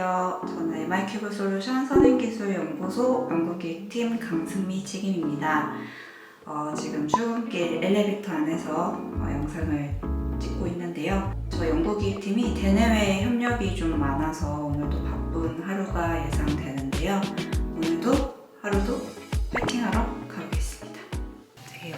안녕하세요. 저는 MI큐브 솔루션 선행기술연구소 연구기획팀 강승미 책임입니다. 어, 지금 출근길 엘리베이터 안에서 어, 영상을 찍고 있는데요. 저 연구기획팀이 대내외 협력이 좀 많아서 오늘도 바쁜 하루가 예상되는데요. 오늘도 하루도 파이팅하러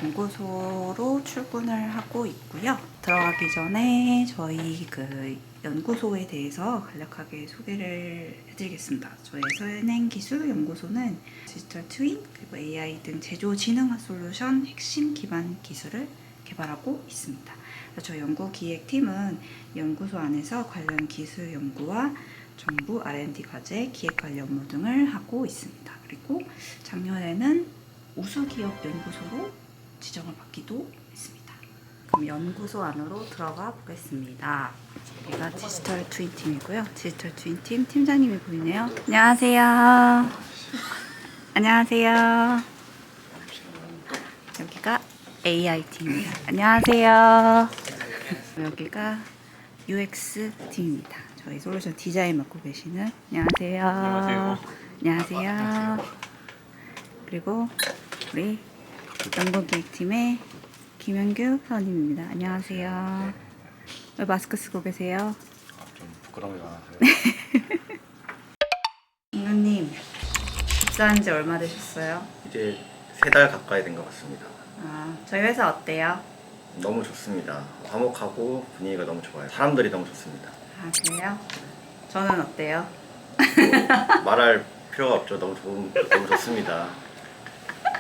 연구소로 출근을 하고 있고요. 들어가기 전에 저희 그 연구소에 대해서 간략하게 소개를 해드리겠습니다. 저희 선행기술연구소는 디지털 트윈 그리고 AI 등 제조 지능화 솔루션 핵심 기반 기술을 개발하고 있습니다. 저희 연구기획팀은 연구소 안에서 관련 기술 연구와 정부 R&D 과제, 기획 관련 업무 등을 하고 있습니다. 그리고 작년에는 우수기업 연구소로 지정을 받기도 했습니다. 그럼 연구소 안으로 들어가 보겠습니다. 여기가 디지털 트윈 팀이고요. 디지털 트윈 팀 팀장님이 보이네요. 안녕하세요. 안녕하세요. 여기가 AI 팀입니다. 안녕하세요. 여기가 UX 팀입니다. 저희 솔루션 디자인 맡고 계시는 안녕하세요. 안녕하세요. 안녕하세요. 그리고 우리 연구기획팀의 김현규 사원님입니다. 안녕하세요. 왜 마스크 쓰고 계세요? 아, 좀 부끄러움이 많아서요. 김현님 입사한 지 얼마 되셨어요? 이제 세 달 가까이 된 것 같습니다. 아, 저희 회사 어때요? 너무 좋습니다. 화목하고 분위기가 너무 좋아요. 사람들이 너무 좋습니다. 아, 그래요? 저는 어때요? 말할 필요가 없죠. 너무 좋은, 너무 좋습니다.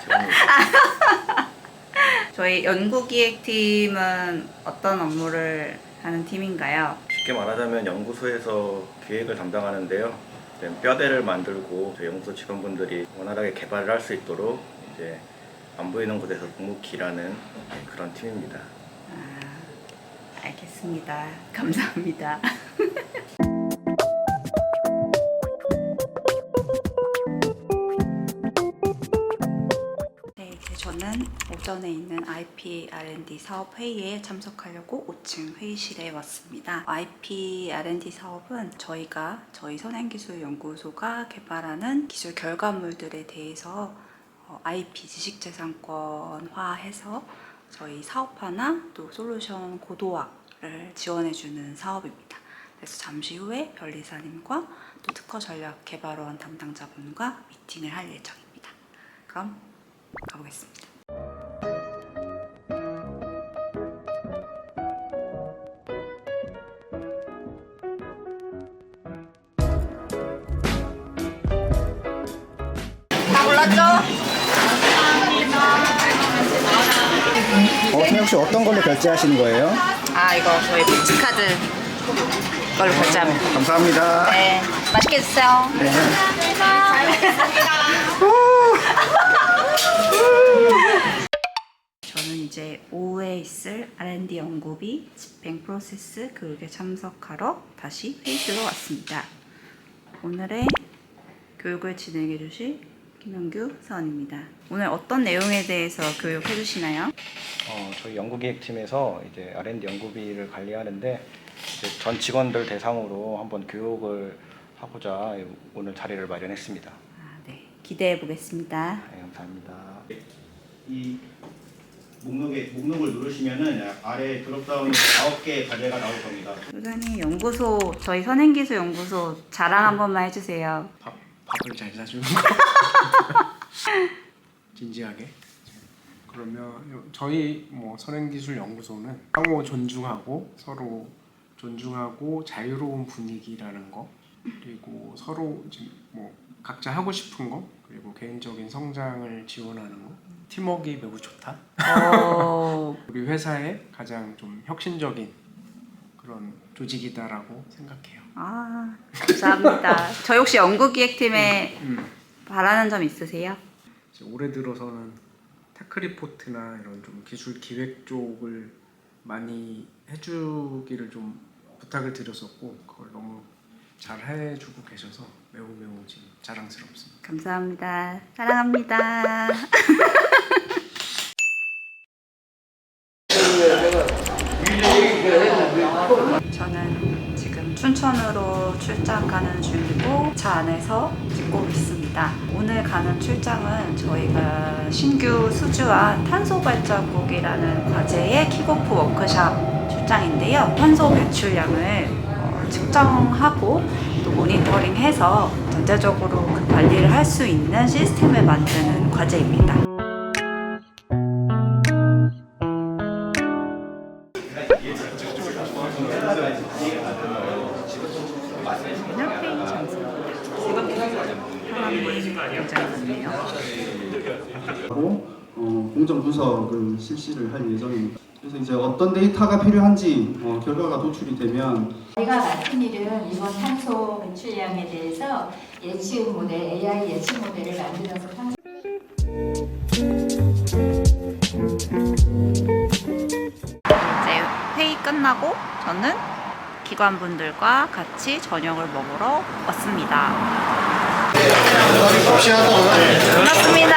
최고입니다. 저희 연구기획팀은 어떤 업무를 하는 팀인가요? 쉽게 말하자면 연구소에서 기획을 담당하는데요. 이제 뼈대를 만들고 저희 연구소 직원분들이 원활하게 개발을 할 수 있도록 이제 안 보이는 곳에서 묵묵히 일하는 그런 팀입니다. 아, 알겠습니다. 감사합니다. 저는 오전에 있는 IP R&D 사업 회의에 참석하려고 5층 회의실에 왔습니다. IP R&D 사업은 저희가 저희 선행기술연구소가 개발하는 기술 결과물들에 대해서 어, IP 지식재산권화해서 저희 사업화나 또 솔루션 고도화를 지원해주는 사업입니다. 그래서 잠시 후에 변리사님과 또 특허 전략 개발원 담당자분과 미팅을 할 예정입니다. 그럼 가보겠습니다. 다 골랐죠? 어, 선영 씨 어떤 걸로 결제하시는 거예요? 아 이거 저희 벤츠카드 걸로 결제하면 감사합니다. 네 맛있게 드세요 네. 저는 이제 오후에 있을 R&D 연구비 집행 프로세스 교육에 참석하러 다시 회의실로 왔습니다. 오늘의 교육을 진행해 주실 김영규 사원입니다. 오늘 어떤 내용에 대해서 교육해 주시나요? 어, 저희 연구기획팀에서 이제 R&D 연구비를 관리하는데 이제 전 직원들 대상으로 한번 교육을 하고자 오늘 자리를 마련했습니다. 아, 네. 기대해 보겠습니다. 네, 감사합니다. 이 목록에 목록을 누르시면은 아래 드롭다운이 9개 과제가 나올 겁니다. 소장님 연구소 저희 선행기술 연구소 자랑 한 번만 해주세요. 밥, 밥을 잘 사주는 거. 진지하게. 그러면 요- 저희 뭐 선행기술연구소는 상호 존중하고 서로 존중하고 자유로운 분위기라는 거 그리고 서로 뭐 각자 하고 싶은 거 그리고 개인적인 성장을 지원하는 거. 팀워크가 매우 좋다. 어, 우리 회사의 가장 좀 혁신적인 그런 조직이다라고 생각해요. 아 감사합니다. 저희 혹시 연구기획팀에 음. 바라는 점 있으세요? 이제 올해 들어서는 테크 리포트나 이런 좀 기술 기획 쪽을 많이 해주기를 좀 부탁을 드렸었고 그걸 너무 잘 해주고 계셔서 매우 매우 지금 자랑스럽습니다. 감사합니다. 사랑합니다. 저는 지금 춘천으로 출장 가는 중이고 차 안에서 찍고 있습니다. 오늘 가는 출장은 저희가 신규 수주한 탄소 발자국이라는 과제의 킥오프 워크샵 출장인데요. 탄소 배출량을 어, 측정하고 또 모니터링해서 전체적으로 그 관리를 할 수 있는 시스템을 만드는 과제입니다. 굉장히 많네요. 하고 어, 공정 분석을 실시를 할 예정입니다. 그래서 이제 어떤 데이터가 필요한지 어, 결과가 도출이 되면 제가 맡은 일은 이번 탄소 배출량에 대해서 예측 모델, AI 예측 모델을 만들어서 탄소 이제 회의 끝나고 저는 기관분들과 같이 저녁을 먹으러 왔 봅시다. 고맙습니다.